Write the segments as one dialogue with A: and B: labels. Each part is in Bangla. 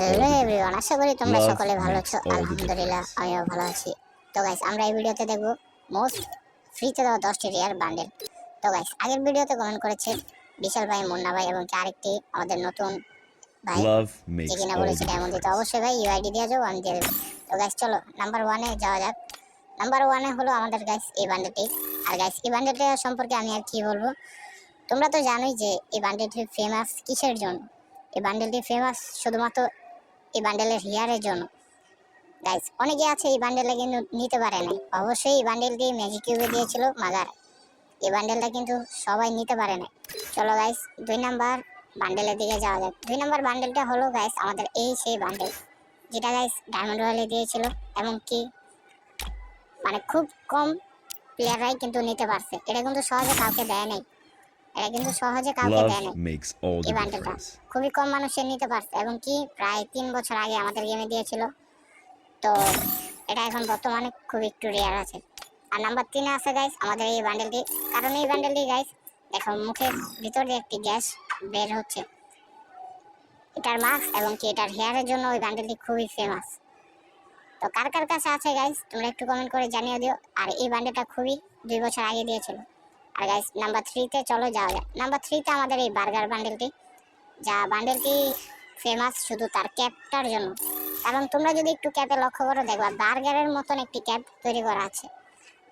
A: হ্যালো এভরিওয়ান আশা করি তোমরা সকলে ভালো আছো। আলহামদুলিল্লাহ আমিও ভালো আছি। তো গাইস আমরা এই ভিডিওতে দেখব মোস্ট ফ্রিতে দেওয়া দশটি রিয়ার বান্ডেল তো গাইস আগের ভিডিওতে কমেন্ট করেছে বিশাল ভাই মুন্না ভাই এবং আরেকটি আমাদের নতুন ভাই। যে কিনা বলেছে ডায়মন্ড দিতে অবশ্যই ভাই ইউআইডি দিয়ে যাও আমি দিয়ে দেবো। তো গাইস চলো নাম্বার ওয়ানে যাওয়া যাক। নাম্বার ওয়ানে হলো আমাদের গাইস এই বান্ডেলটি আর গাইস এই বান্ডেলটা সম্পর্কে আমি আর কি বলব? তোমরা তো জানোই যে এই বান্ডেলটি ফেমাস কিসের জন্য? এই বান্ডেলটি ফেমাস শুধুমাত্র এই বান্ডেলের হিয়ারের জন্য। গাইস অনেকে আছে এই বান্ডেলটা কিন্তু নিতে পারে নাই। অবশ্যই এই বান্ডেলটি ম্যাজিক কিউবে দিয়েছিল মাগার এই বান্ডেলটা কিন্তু সবাই নিতে পারে নাই। চলো গাইস দুই নাম্বার বান্ডেলের দিকে যাওয়া যাক। দুই নাম্বার বান্ডেলটা হলো গাইস আমাদের এই সেই বান্ডেল যেটা গাইস ডায়মন্ড রয়্যালে দিয়েছিল এবং কি মানে খুব কম প্লেয়াররাই কিন্তু নিতে পারছে। এটা কিন্তু সহজে কাউকে দেয় নাই। এটা কিন্তু সহজে কাউকে দেয়
B: all
A: এই বান্ডেলটা খুবই কম মানুষের নিতে পারছে এবং কি প্রায় তিন বছর আগে আমাদের গেমে দিয়েছিল। তো এটা এখন বর্তমানে খুব একটু রেয়ার আছে। আর নাম্বার তিনে আছে গাইস আমাদের এই বান্ডেলটি কারণ এই বান্ডেলটি গাইস দেখো মুখের ভিতর দিয়ে একটি গ্যাস বের হচ্ছে। এটার মাস্ক এবং কি এটার হেয়ারের জন্য ওই বান্ডেলটি খুবই ফেমাস তো কার কার কাছে আছে গাইস তোমরা একটু কমেন্ট করে জানিয়ে দিও। আর এই বান্ডেলটা খুবই দুই বছর আগে দিয়েছিল। আর গাইস নাম্বার থ্রিতে চলো, যাওয়া যায় নাম্বার থ্রিতে আমাদের এই বার্গার বান্ডেলটি যা বান্ডেলটি ফেমাস শুধু তার ক্যাপটার জন্য। কারণ তোমরা যদি একটু ক্যাপে লক্ষ্য করো, দেখবা বার্গারের মতন একটি ক্যাপ তৈরি করা আছে।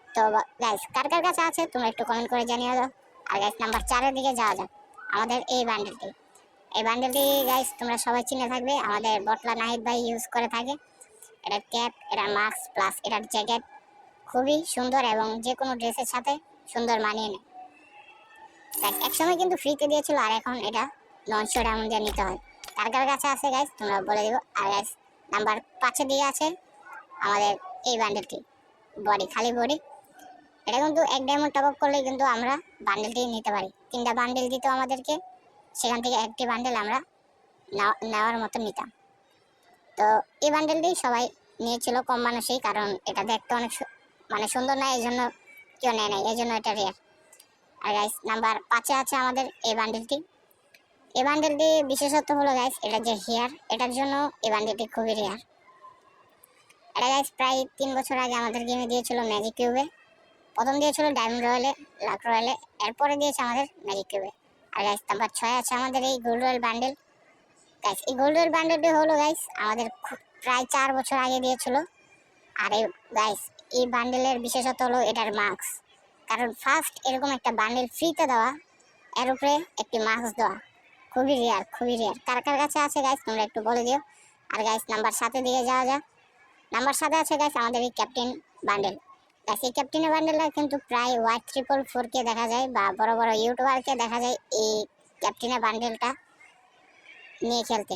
A: তো গাইস কার কার কাছে আছে, তোমরা একটু কমেন্ট করে জানিয়ে দাও। আর গাইস নাম্বার চারের দিকে যাওয়া যাক, আমাদের এই বান্ডেলটি এই বান্ডেলটি গাইস তোমরা সবাই চিনে থাকবে, আমাদের বটলা নাহিদ ভাই ইউজ করে থাকে। এটার ক্যাপ এটার মাস্ক প্লাস এটার জ্যাকেট খুবই সুন্দর এবং যে কোনো ড্রেসের সাথে সুন্দর মানিয়ে নেয়। দেখ, একসময় কিন্তু ফ্রিতে দিয়েছিল আর এখন এটা নশো ডায়মন্ড নিতে হয়। কার কার কাছে আছে গাইস তোমরা বলে দিবো। আর গাইস নাম্বার পাঁচে দিয়ে আছে আমাদের এই বান্ডেলটি বডি খালি বডি এটা কিন্তু এক ডায়মন্ড টপ আপ করলে কিন্তু আমরা বান্ডেলটি নিতে পারি। তিনটা বান্ডেল দিত আমাদেরকে, সেখান থেকে একটি বান্ডেল আমরা নেওয়া- নেওয়ার মতো নিতাম। তো এই বান্ডেলটি সবাই নিয়েছিল কম মানুষই, কারণ এটা দেখতে অনেক মানে সুন্দর না এই জন্য কেউ নেয় নাই এই জন্য এটা রেয়ার আর গাইস নাম্বার পাঁচে আছে আমাদের এই বান্ডেলটি এই বান্ডেলটি বিশেষত্ব হলো গাইস এটা যে হেয়ার এটার জন্য এই বান্ডেলটি খুবই রেয়ার এটা গাইস প্রায় তিন বছর আগে আমাদের গেমে দিয়েছিল ম্যাজিক কিউবে প্রথম দিয়েছিল ডায়মন্ড রয়্যালে লাক রয়্যালে এরপরে দিয়েছে আমাদের ম্যাজিক কিউবে আর গাইস নাম্বার ছয় আছে আমাদের এই গোল্ড রয়্যাল বান্ডেল গাইস এই গোল্ড রয়্যাল বান্ডেলটি হলো গাইস আমাদের প্রায় চার বছর আগে দিয়েছিল। আর এই গাইস এই বান্ডেলের বিশেষত্ব হলো এটার মাস্ক কারণ ফার্স্ট এরকম একটা বান্ডেল ফ্রিতে দেওয়া, এর উপরে একটি মাস্ক দেওয়া, খুবই রেয়ার খুবই রেয়ার কার কার কাছে আছে গাইস তোমরা একটু বলে দিও। আর গাইস নাম্বার সাথে দিয়ে যাওয়া যাক। নাম্বার সাথে আছে গাইস আমাদের এই ক্যাপ্টেন বান্ডেল গাইস এই ক্যাপ্টেনের বান্ডেলটা কিন্তু প্রায় ওয়াই ট্রিপল ফোর কে দেখা যায় বা বড় বড় ইউটিউবারকে দেখা যায় এই ক্যাপ্টেনের বান্ডেলটা নিয়ে খেলতে।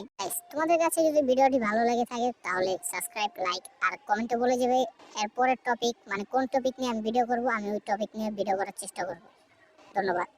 A: তোমাদের কাছে যদি ভিডিওটি ভালো লাগে থাকে, তাহলে সাবস্ক্রাইব লাইক আর কমেন্টে বলে যাবে এরপরের টপিক মানে কোন টপিক নিয়ে আমি ভিডিও করব, আমি ওই টপিক নিয়ে ভিডিও করার চেষ্টা করব। ধন্যবাদ।